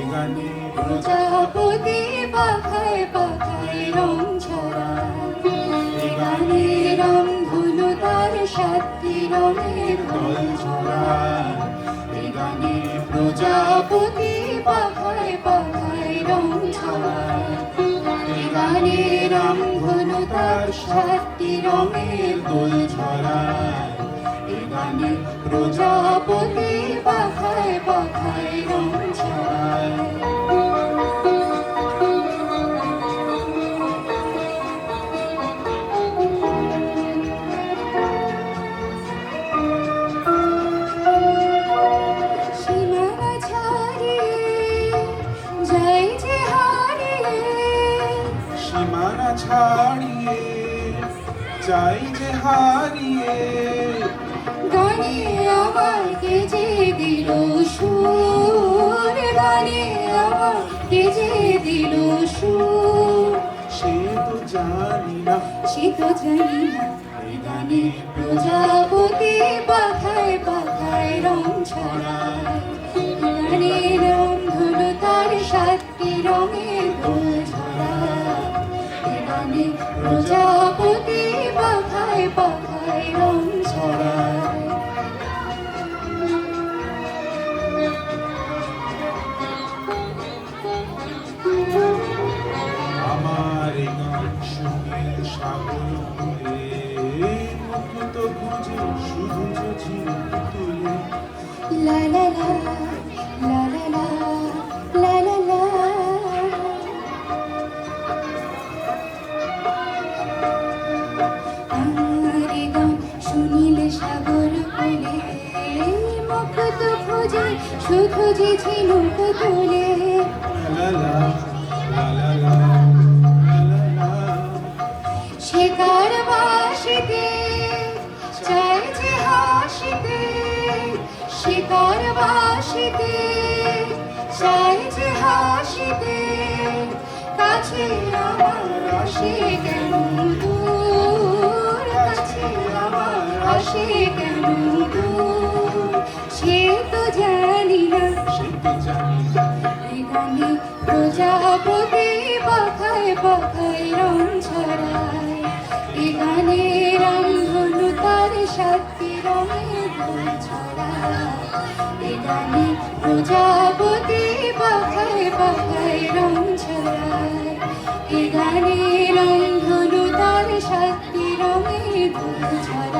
এখানে প্রজাপতি পাখায় পাখায় রং ছড়ায় রঙের দল ছড়ায় এ গানে প্রজাপতি পাখায় পাখায় রং ছড়ায় এ গানে রংধনু তার রঙের দোল ছড়ায় এ গানে প্রজাপতি পাখায় পাখায় ছাড়িয়ে চাই যে হারিয়ে। গানে আমাকে যে দিল সুর গানে আমাকে যে দিল সুর। সে তো জানি না। সে তো জানি না। গানে প্রজাপতি পাখায় পাখায় রং ছড়ায়। গানে রং ধনু তার সাতটি রঙের গানে প্রজাপতি পাখায় পাখায় রং ছড়ায় আমার গান শুনে সাগর ভুলে মুক্ত খুঁজে শুধু তুলে। সাগর কোলে মুক্ত খোঁজে শুধু যে ঝিনুক তোলে শেখার বাসিতে? চাই যে হাসিতে শিকার বাসিতে? চাই যে হাসিতে। কাছে আমার কেন কেন সে তো জানি না। প্রজাপতি পাখায় পাখায় রং ছড়ায়। তার সাতটি এখানে প্রজাপতি পাখায় পাখায় রং ছড়ায়। এখানে রং ধনু তার সাতটি দোল ছড়ায়।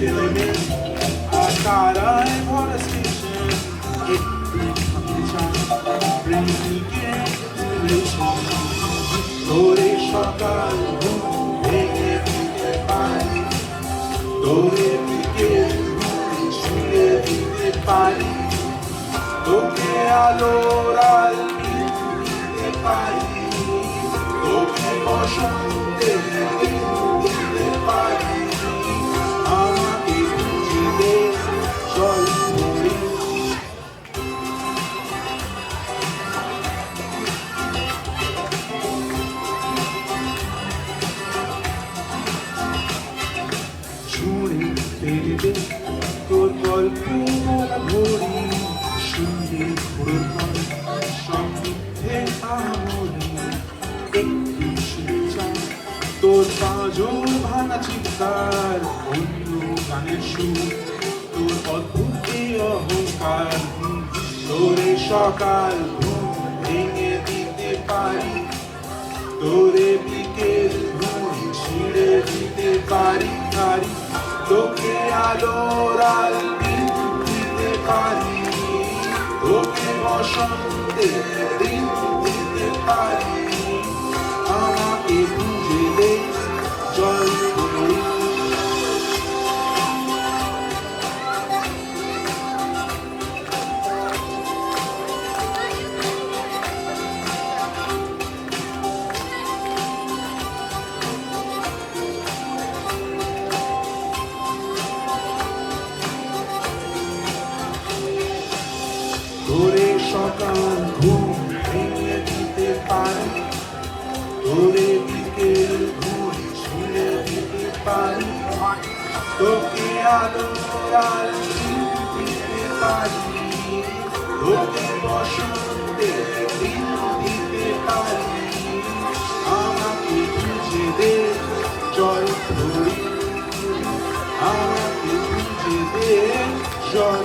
তারপর ফেলে আর তারায় ভরা স্টেশন একটু থামতে চায় প্রেমিকে তোরে সকাল ঘুম ভেঙে দিতে পারি তোরে দিকে ছুঁয়ে দিতে পারি তোকে আলোর আলমি দিতে পারি তোকে বসন্তে দিতে চিৎকার, অন্য গানের সুর, তোর অদ্ভুত অহংকার, তোরে সকাল ঘুম ভেঙে দিতে পারি, তোরে বিকেল ঘুম ছিঁড়ে দিতে পারি পারি তোকে আলোর আলবি দিতে পারি, তোকে বসন্তে দিন দিতে পারি, আমাকে করি তোকে আলোর আলোয় দিতে পারি। তোকে বসন্তে দিন দিতে পারি। আমাকে বুঝে দে জল ধরি আমাকে বুঝে দে জল